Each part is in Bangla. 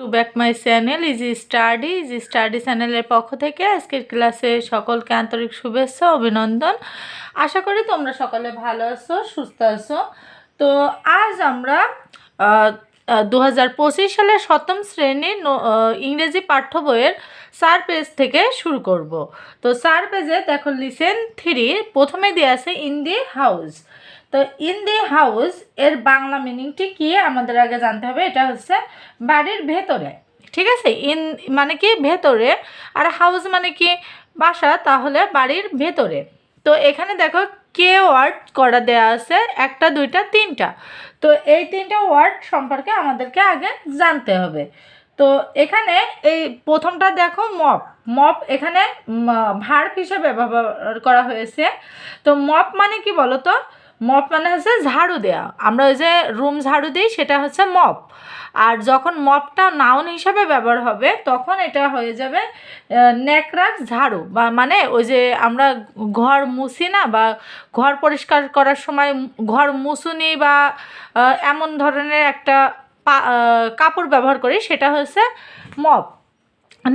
To back my channel easy study easy study চ্যানেলের পক্ষ থেকে আজকের ক্লাসে সকলকে আন্তরিক শুভেচ্ছা, অভিনন্দন। আশা করি তোমরা সকলে ভালো আছো, সুস্থ আছো। তো আজ আমরা দু হাজার পঁচিশ সালের সপ্তম শ্রেণির ইংরেজি পাঠ্য বইয়ের চার পেজ থেকে শুরু করব। তো চার পেজে দেখো লিসেন থ্রি প্রথমে দিয়ে আছে ইন দি হাউস তো ইন দি হাউস এর বাংলা মিনিংটি কি? আমাদের আগে জানতে হবে, এটা হচ্ছে বাড়ির ভেতরে। ঠিক আছে? ইন মানে কি? ভেতরে। আর হাউস মানে কি? বাসা, তাহলে বাড়ির ভেতরে। তো এখানে দেখো কে ওয়ার্ড করা দেয়া আছে, একটা, দুইটা, তিনটা। তো এই তিনটা ওয়ার্ড সম্পর্কে আমাদেরকে আগে জানতে হবে। তো এখানে এই প্রথমটা দেখো মপ মপ এখানে ভার্ব হিসেবে ব্যবহার করা হয়েছে। তো মপ মানে কি বলো তো মপ মানে হচ্ছে ঝাড়ু দেওয়া আমরা ওই যে রুম ঝাড়ু দিই, সেটা হচ্ছে মপ। আর যখন মপটা নাউন হিসাবে ব্যবহার হবে, তখন এটা হয়ে যাবে ন্যাকড়ার ঝাড়ু। বা মানে ওই যে আমরা ঘর মুছি না, বা ঘর পরিষ্কার করার সময় ঘর মুছুনি বা এমন ধরনের একটা কাপড় ব্যবহার করি, সেটা হচ্ছে মপ।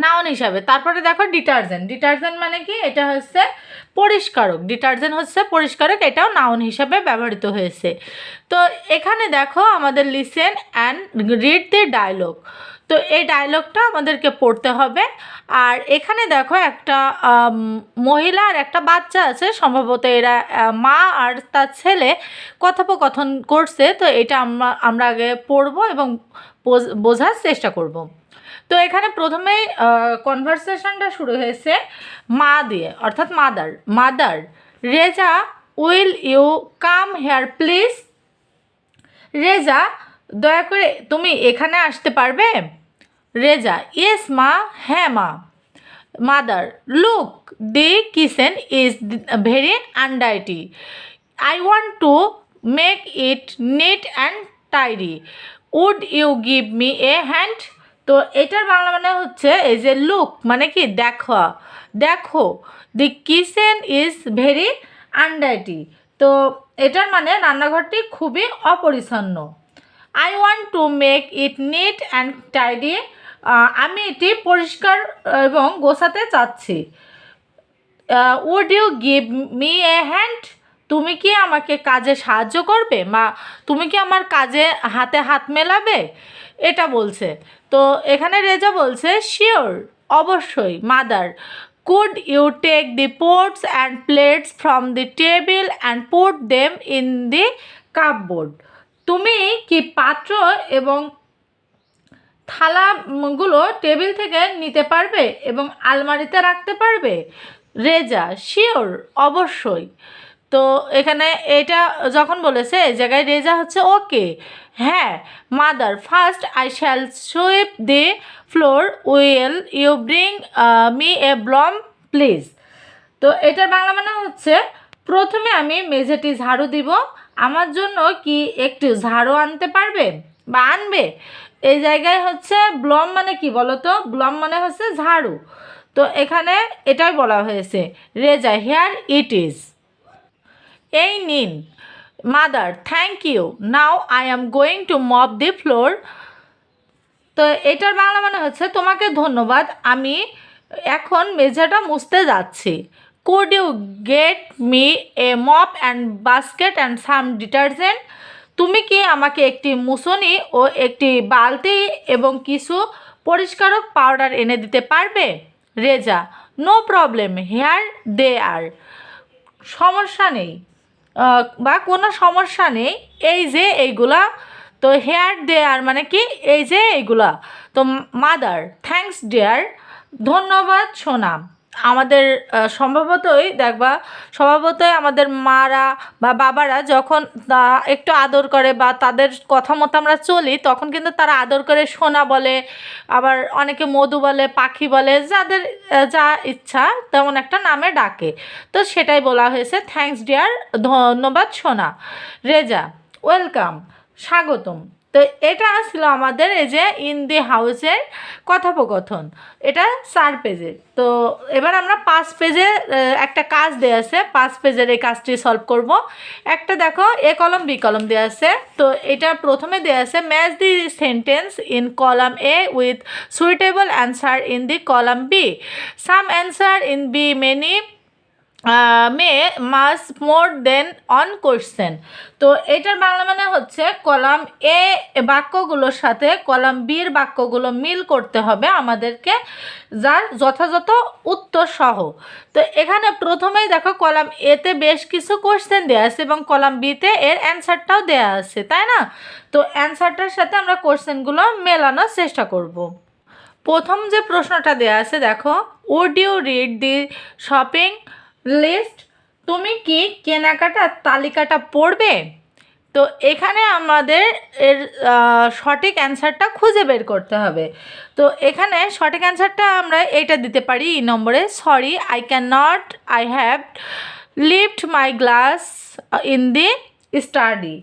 নাউন হিসাবে। তারপরে দেখো ডিটারজেন্ট ডিটারজেন্ট মানে কি? এটা হচ্ছে পরিষ্কারক। ডিটারজেন্ট হচ্ছে পরিষ্কারক। এটাও নাউন হিসাবে ব্যবহৃত হয়েছে। তো এখানে দেখো আমাদের listen and read the dialogue তো এই ডায়লগটা আমাদেরকে পড়তে হবে। আর এখানে দেখো একটা মহিলা আর একটা বাচ্চা আছে। সম্ভবত এরা মা আর তার ছেলে কথোপকথন করছে। তো এটা আমরা আমরা আগে পড়ব এবং বোঝার চেষ্টা করব। তো এখানে প্রথমেই কনভারসেশনটা শুরু হয়েছে মা দিয়ে, অর্থাৎ mother mother Reza will you come here please Reza, দয়া করে, তুমি এখানে আসতে পারবে? রেজা ইয়েস মা হ্যাঁ মা। Mother look the kitchen is very untidy I want to make it neat and tidy would you give me a hand তো এটার বাংলা মানে হচ্ছে এই যে লুক মানে কি? দেখো। দেখো the kitchen is very untidy তো এটার মানে রান্নাঘরটি খুবই অপরিচ্ছন্ন। I want to make it neat and tidy আমি এটি পরিষ্কার এবং গোছাতে চাচ্ছি। Would you give me a hand তুমি কি আমাকে কাজে সাহায্য করবে? মা, তুমি কি আমার কাজে হাতে হাত মেলাবে? এটা বলছে। তো এখানে রেজা বলছে শিওর অবশ্যই mother could you take the pots and plates from the table and put them in the cupboard তুমি কি পাত্র এবং থালাগুলো টেবিল থেকে নিতে পারবে এবং আলমারিতে রাখতে পারবে? রেজা শিওর অবশ্যই। তো এখানে এটা যখন বলেছে, এই জায়গায় রেজা হচ্ছে ওকে। হ্যাঁ mother, first I shall sweep the floor will you bring me a broom, please. তো এটার বাংলা মানে হচ্ছে, প্রথমে আমি মেঝেটি ঝাড়ু দিব, আমার জন্য কি একটু ঝাড়ু আনতে পারবে বা আনবে? এই জায়গায় হচ্ছে ব্লম মানে কি বলো তো ব্লম মানে হচ্ছে ঝাড়ু। তো এখানে এটাই বলা হয়েছে, রেজা, হেয়ার ইট ইজ। এই নিন। Mother, thank you. Now I am going to mop the floor. তো এটার বাংলা মানে হচ্ছে তোমাকে ধন্যবাদ। আমি এখন মেঝেটা মুছতে যাচ্ছি। Could you get me a mop and basket and some detergent তুমি কি আমাকে একটি মুসনি ও একটি বালতি এবং কিছু পরিষ্কারক পাউডার এনে দিতে পারবে? Reza no problem here they are সমস্যা নেই। বা কোনো সমস্যা নেই। এই যে এইগুলা, তো হেয়ার দেয়ার মানে কি? এই যে এইগুলা। তো মাদার থ্যাংকস ডেয়ার ধন্যবাদ সোনা আমাদের সম্ভবতই দেখবা স্বভাবতই আমাদের মারা বা বাবারা যখন একটু আদর করে বা তাদের কথা মতো আমরা চলি, তখন কিন্তু তারা আদর করে সোনা বলে, আবার অনেকে মধু বলে, পাখি বলে, যাদের যা ইচ্ছা তেমন একটা নামে ডাকে। তো সেটাই বলা হয়েছে থ্যাংকস ডিয়ার ধন্যবাদ সোনা। রেজা ওয়েলকাম স্বাগতম। তো এটা ছিল আমাদের এই যে ইন দি হাউসের কথোপকথন। এটা চার পেজের তো এবার আমরা পাঁচ পেজে একটা কাজ দেওয়া আছে। পাঁচ পেজের এই কাজটি সলভ করব। একটা দেখো, এ কলম, বি কলম দেওয়া আছে। তো এটা প্রথমে দেওয়া আছে match the sentence in column A with suitable answer in the column B some answer in B many may match more than one question তো এটার বাংলা মানে হচ্ছে কলাম এ বাক্যগুলোর সাথে কলাম বির বাক্যগুলো মিল করতে হবে আমাদেরকে, যার যথাযথ উত্তর সহ। তো এখানে প্রথমেই দেখো কলাম এতে বেশ কিছু কোশ্চেন দেওয়া আছে এবং কলাম বিতে এর অ্যান্সারটাও দেওয়া আছে, তাই না? তো অ্যান্সারটার সাথে আমরা কোশ্চেনগুলো মেলানোর চেষ্টা করব। প্রথম যে প্রশ্নটা দেওয়া আছে দেখো would you read the shopping list, তুমি কি কেনাকাটার তালিকাটা পড়বে? তো এখানে আমাদের এর সঠিক অ্যান্সারটা খুঁজে বের করতে হবে। তো এখানে সঠিক অ্যান্সারটা আমরা এইটা দিতে পারি এই নম্বরে sorry I can not I have left my glass in the study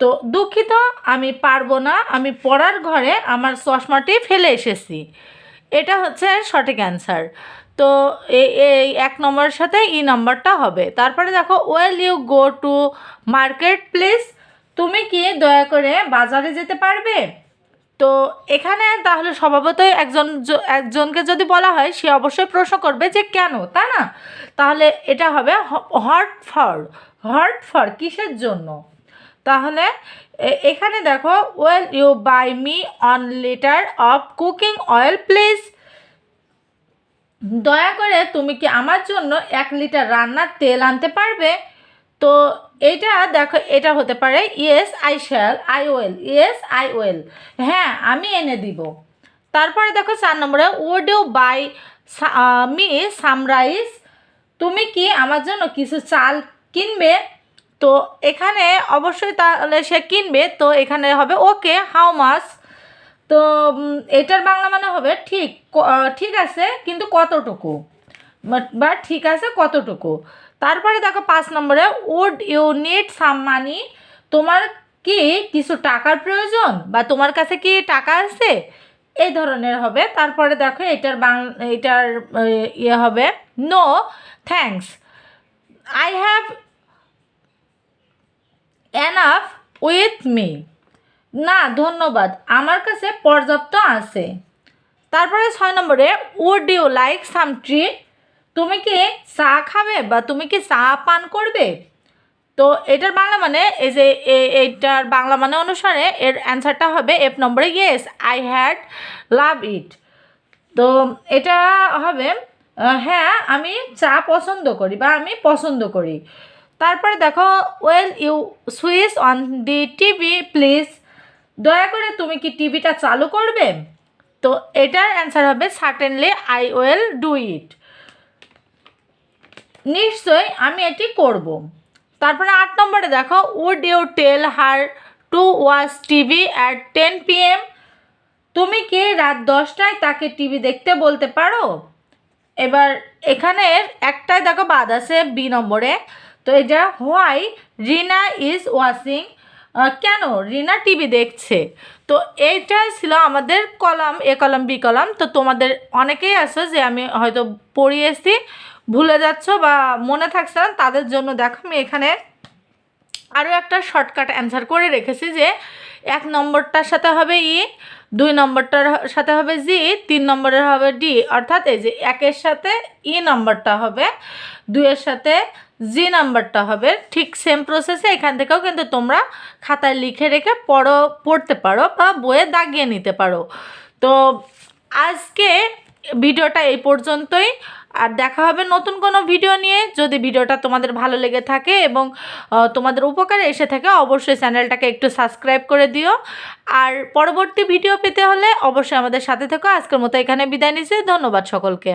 তো দুঃখিত, আমি পারব না, আমি পড়ার ঘরে আমার চশমাটি ফেলে এসেছি। এটা হচ্ছে সঠিক অ্যান্সার তো এই এক নম্বরের সাথে ই নম্বরটা হবে। তারপরে দেখো will you go to market place তুমি কি দয়া করে বাজারে যেতে পারবে? তো এখানে তাহলে স্বভাবতই একজন একজনকে যদি বলা হয়, সে অবশ্যই প্রশ্ন করবে যে কেন, তাই না? তাহলে এটা হবে হট ফর হট ফর কিসের জন্য? তাহলে এখানে দেখো will you buy me one litre of cooking oil please দয়া করে তুমি কি আমার জন্য এক লিটার রান্নার তেল আনতে পারবে? তো এটা দেখো, এটা হতে পারে yes, I shall, I will, yes, I will. হ্যাঁ আমি এনে দিব। তারপরে দেখো চার নম্বরে, would you buy me some rice তুমি কি আমার জন্য কিছু চাল কিনবে? তো এখানে অবশ্যই তাহলে সে কিনবে। তো এখানে হবে ওকে, হাউ মাস তো এটার বাংলা মানে হবে ঠিক ঠিক আছে, কিন্তু কতটুকু? বা- ঠিক আছে কতটুকু? তারপরে দেখো পাঁচ নম্বরে would you need some money তোমার কি কিছু টাকার প্রয়োজন? বা তোমার কাছে কি টাকা আছে? এই ধরনের হবে। তারপরে দেখো এটার বাং, এটার ইয়ে হবে no thanks I have enough with me না, ধন্যবাদ। আমার কাছে পর্যাপ্ত আছে। তারপরে ছয় নম্বরে would you like some treat তুমি কি চা খাবে বা তুমি কি চা পান করবে? তো এটার বাংলা মানে এই যে এইটার বাংলা মানে অনুসারে এর অ্যান্সারটা হবে এফ নম্বরে yes I had love it তো এটা হবে হ্যাঁ আমি চা পছন্দ করি বা আমি পছন্দ করি। তারপরে দেখো will you switch on the TV please দয়া করে তুমি কি টিভিটা চালু করবে? তো এটার অ্যান্সার হবে certainly I will do it নিশ্চয়ই আমি এটি করব। তারপরে আট নম্বরে দেখো would you tell her to watch TV at ten PM তুমি কি রাত দশটায় তাকে টিভি দেখতে বলতে পারো? এবার এখানে একটাই দেখো বাদ আছে বি নম্বরে। তো এটা হোয়াই রিনা ইজ ওয়াচিং কেন? রিনা টিভি দেখছে। তো এইটাই ছিল আমাদের column, A column, B column. তো তোমাদের অনেকেই আছে যে আমি হয়তো পড়িয়ে পড়িয়েছি, ভুলে যাচ্ছ বা মনে থাকছে না, তাদের জন্য দেখো আমি এখানে আরও একটা শর্টকাট অ্যান্সার করে রেখেছি যে এক নম্বরটার সাথে হবে ই, দুই নম্বরটার সাথে হবে জি, তিন নম্বরের হবে ডি। অর্থাৎ এই যে একের সাথে ই নম্বরটা হবে, দুইয়ের সাথে জি নাম্বারটা হবে। ঠিক সেম প্রসেসে এখান থেকেও কিন্তু তোমরা খাতায় লিখে রেখে পড়ো, পড়তে পারো বা বইয়ে দাগিয়ে নিতে পারো। তো আজকে ভিডিওটা এই পর্যন্তই। আর দেখা হবে নতুন কোনো ভিডিও নিয়ে। যদি ভিডিওটা তোমাদের ভালো লেগে থাকে এবং তোমাদের উপকারে এসে থাকে, অবশ্যই চ্যানেলটাকে একটু সাবস্ক্রাইব করে দিও। আর পরবর্তী ভিডিও পেতে হলে অবশ্যই আমাদের সাথে থেকো। আজকের মতো এখানে বিদায় নিচ্ছি। ধন্যবাদ সকলকে।